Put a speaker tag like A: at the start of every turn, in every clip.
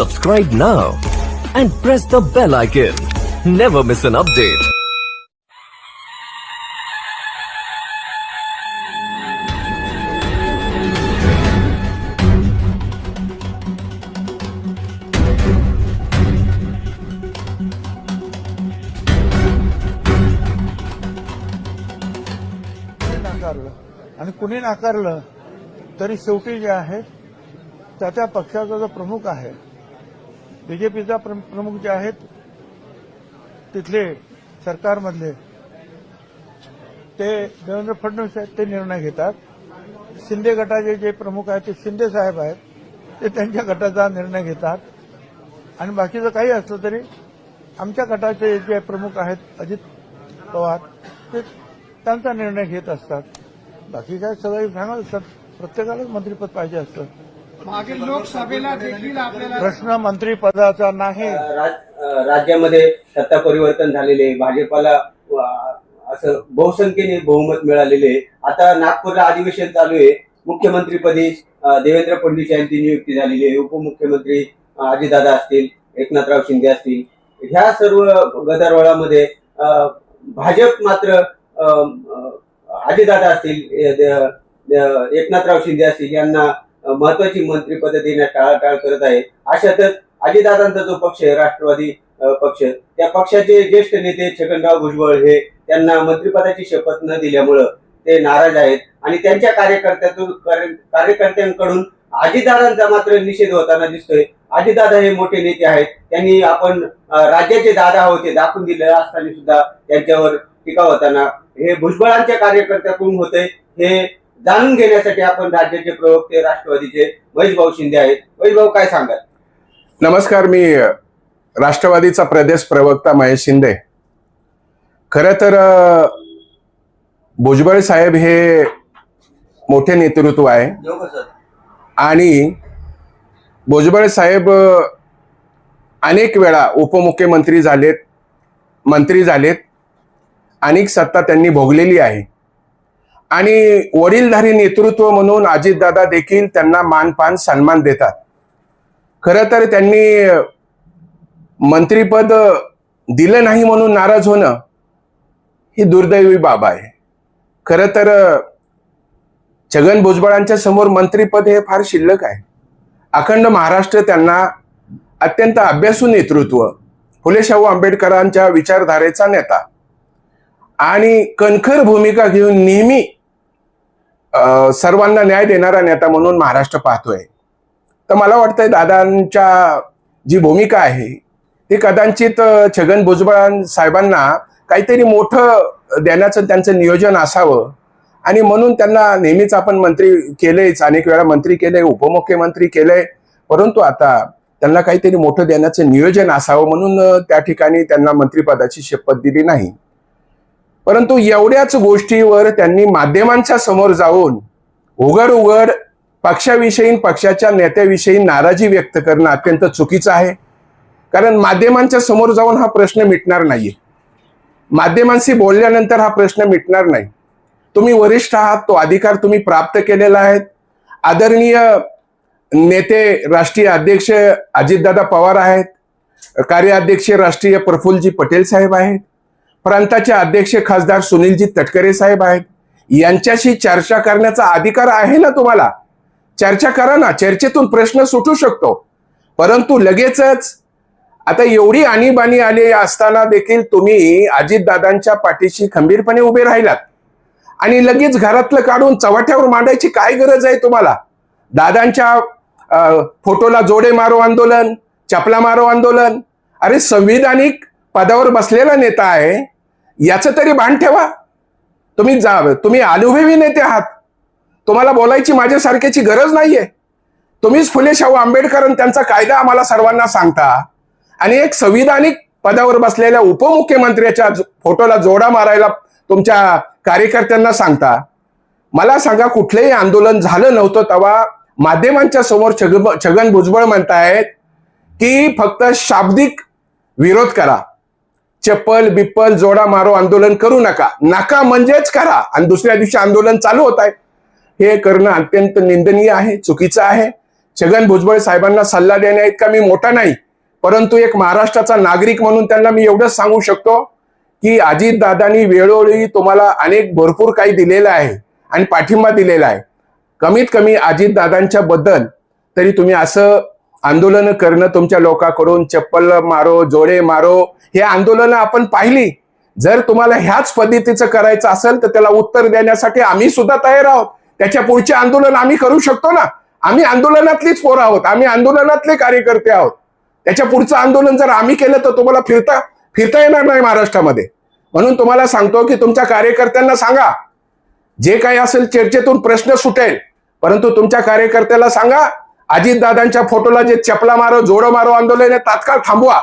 A: Subscribe now and press the bell icon. Never miss an update.
B: नाकारलं आणि कुणी नाकारलं तरी शेवटी जे आहे त्या त्या पक्षाचा जो प्रमुख आहे बीजेपीचा प्रमुख जे आहेत तिथले सरकारमधले ते देवेंद्र फडणवीस आहेत ते निर्णय घेतात. शिंदे गटाचे जे प्रमुख आहेत ते शिंदे साहेब आहेत ते त्यांच्या गटाचा निर्णय घेतात. आणि बाकीचं काही असलं तरी आमच्या गटाचे जे प्रमुख आहेत अजित पवार ते त्यांचा निर्णय घेत असतात. बाकी काय सगळे सांगत असतात प्रत्येकालाच मंत्रीपद पाहिजे असतं.
C: मागील लोकसभेला देखील आपल्याला
B: प्रश्न मंत्रीपदाचा नाही
D: राज- राज्यामध्ये सत्ता परिवर्तन झालेले भाजपाला असं बहुसंख्येने बहुमत मिळालेले आता नागपूरला अधिवेशन चालू आहे. मुख्यमंत्रीपदी देवेंद्र फडणवीस यांची नियुक्ती झालेली आहे. उपमुख्यमंत्री अजितदादा असतील एकनाथराव शिंदे असतील. ह्या सर्व गदारोळामध्ये भाजप मात्र अजितदादा असतील एकनाथराव शिंदे असतील यांना महत्वाची मंत्रीपद देण्यास टाळाटाळ करत आहे. अशातच अजितदादांचा जो पक्ष आहे राष्ट्रवादी पक्ष त्या पक्षाचे ज्येष्ठ नेते छगनराव भुजबळ हे त्यांना मंत्रिपदाची शपथ न दिल्यामुळं ते नाराज आहेत. आणि त्यांच्या कार्यकर्त्यातून कार्यकर्त्यांकडून अजितदादांचा मात्र निषेध होताना दिसतोय. अजितदादा हे मोठे नेते आहेत. त्यांनी आपण राज्याचे दादा होते दाखवून दिले. असताना सुद्धा त्यांच्यावर टीका होताना हे भुजबळांच्या कार्यकर्त्याकडून होते हे जाणून घेण्यासाठी आपण राज्याचे प्रवक्ते राष्ट्रवादीचे महेश भाऊ शिंदे आहेत. महेश भाऊ काय सांगाल?
E: नमस्कार मी राष्ट्रवादीचा प्रदेश प्रवक्ता महेश शिंदे. खरं तर भुजबळ साहेब हे मोठे नेतृत्व आहे. आणि भुजबळ साहेब अनेक वेळा उपमुख्यमंत्री झालेत मंत्री झालेत. अनेक सत्ता त्यांनी भोगलेली आहे. आणि वडीलधारी नेतृत्व म्हणून अजितदादा देखील त्यांना मानपान सन्मान देतात. खरं तर त्यांनी मंत्रीपद दिलं नाही म्हणून नाराज होणं ही दुर्दैवी बाब आहे. खरं तर छगन भुजबळांच्या समोर मंत्रीपद हे फार शिल्लक आहे. अखंड महाराष्ट्र त्यांना अत्यंत अभ्यासू नेतृत्व फुले शाहू आंबेडकरांच्या विचारधारेचा नेता आणि कणखर भूमिका घेऊन नेहमी सर्वांना न्याय देणारा नेता म्हणून महाराष्ट्र पाहतोय. तर मला वाटतंय दादांच्या जी भूमिका आहे ती कदाचित छगन भुजबळ साहेबांना काहीतरी मोठं देण्याचं त्यांचं नियोजन असावं. आणि म्हणून त्यांना नेहमीच आपण मंत्री केलेच अनेक वेळा मंत्री केले उपमुख्यमंत्री केले परंतु आता त्यांना काहीतरी मोठं देण्याचं नियोजन असावं म्हणून त्या ठिकाणी त्यांना मंत्रिपदाची शपथ दिली नाही. परंतु एवढ्याच गोष्टीवर त्यांनी माध्यमांच्या समोर जाऊन उघड उघड पक्षाविषयी पक्षाच्या नेत्याविषयी नाराजी व्यक्त करणं अत्यंत चुकीचं आहे. कारण माध्यमांच्या समोर जाऊन हा प्रश्न मिटणार नाहीये. माध्यमांशी बोलल्यानंतर हा प्रश्न मिटणार नाही. तुम्ही वरिष्ठ आहात तो अधिकार तुम्ही प्राप्त केलेला आहे. आदरणीय नेते राष्ट्रीय अध्यक्ष अजितदादा पवार आहेत. कार्याध्यक्ष राष्ट्रीय प्रफुल्लजी पटेल साहेब आहेत. प्रांताचे अध्यक्ष खासदार सुनीलजी तटकरे साहेब आहेत. यांच्याशी चर्चा करण्याचा अधिकार आहे ना तुम्हाला? चर्चा करा ना चर्चेतून प्रश्न सुटू शकतो. परंतु लगेचच आता एवढी आणीबाणी आली असताना देखील तुम्ही अजितदादांच्या पाठीशी खंबीरपणे उभे राहिलात. आणि लगेच घरातलं काढून चव्हाट्यावर मांडायची काय गरज आहे तुम्हाला? दादांच्या फोटोला जोडे मारो आंदोलन चपला मारो आंदोलन. अरे संविधानिक पदावर बसलेला नेता आहे याचं तरी भान ठेवा. तुम्ही जा तुम्ही अनुभवी नेते आहात. तुम्हाला बोलायची माझ्यासारख्याची गरज नाहीये. तुम्हीच फुले शाहू आंबेडकर आणि त्यांचा कायदा आम्हाला सर्वांना सांगता. आणि एक संविधानिक पदावर बसलेल्या उपमुख्यमंत्र्याच्या फोटोला जोडा मारायला तुमच्या कार्यकर्त्यांना सांगता. मला सांगा कुठलंही आंदोलन झालं नव्हतं तेव्हा माध्यमांच्या समोर छग छगन भुजबळ म्हणतायत की फक्त शाब्दिक विरोध करा. चप्पल बिप्पल जोडा मारो आंदोलन करू नका. नका म्हणजेच करा. आणि दुसऱ्या दिवशी आंदोलन चालू होत आहे. हे करणं अत्यंत निंदनीय आहे चुकीचं आहे. छगन भुजबळ साहेबांना सल्ला देण्या इतका मी मोठा नाही. परंतु एक महाराष्ट्राचा नागरिक म्हणून त्यांना मी एवढंच सांगू शकतो की अजितदादांनी वेळोवेळी तुम्हाला अनेक भरपूर काही दिलेलं आहे आणि पाठिंबा दिलेला आहे. कमीत कमी अजितदादांच्या बद्दल तरी तुम्ही असं आंदोलन करणं तुमच्या लोकांकडून चप्पल मारो जोडे मारो हे आंदोलन आपण पाहिली. जर तुम्हाला ह्याच पद्धतीचं करायचं असेल तर त्याला उत्तर देण्यासाठी आम्ही सुद्धा तयार आहोत. त्याच्या पुढचे आंदोलन आम्ही करू शकतो ना? आम्ही आंदोलनातलीच पोरं आहोत. आम्ही आंदोलनातले कार्यकर्ते आहोत. त्याच्या पुढचं आंदोलन जर आम्ही केलं तर तुम्हाला फिरता फिरता येणार नाही महाराष्ट्रामध्ये. म्हणून तुम्हाला सांगतो की तुमच्या कार्यकर्त्यांना सांगा. जे काही असेल चर्चेतून प्रश्न सुटेल परंतु तुमच्या कार्यकर्त्याला सांगा अजितदादांच्या फोटोला जे चपला मारो जोडो मारो आंदोलन आहे तात्काळ थांबवा.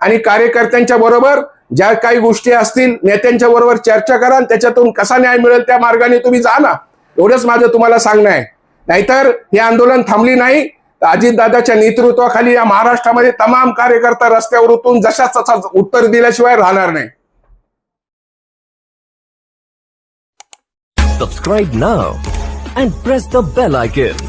E: आणि कार्यकर्त्यांच्या बरोबर ज्या काही गोष्टी असतील नेत्यांच्या बरोबर चर्चा करा त्याच्यातून कसा न्याय मिळेल त्या मार्गाने तुम्ही जा ना. एवढंच माझं तुम्हाला सांगणं आहे. नाहीतर हे आंदोलन थांबली नाही. तर अजितदादाच्या नेतृत्वाखाली या महाराष्ट्रामध्ये तमाम कार्यकर्ता रस्त्यावर उतरून जशाच तसा उत्तर दिल्याशिवाय राहणार नाही.
A: Subscribe now and press the bell icon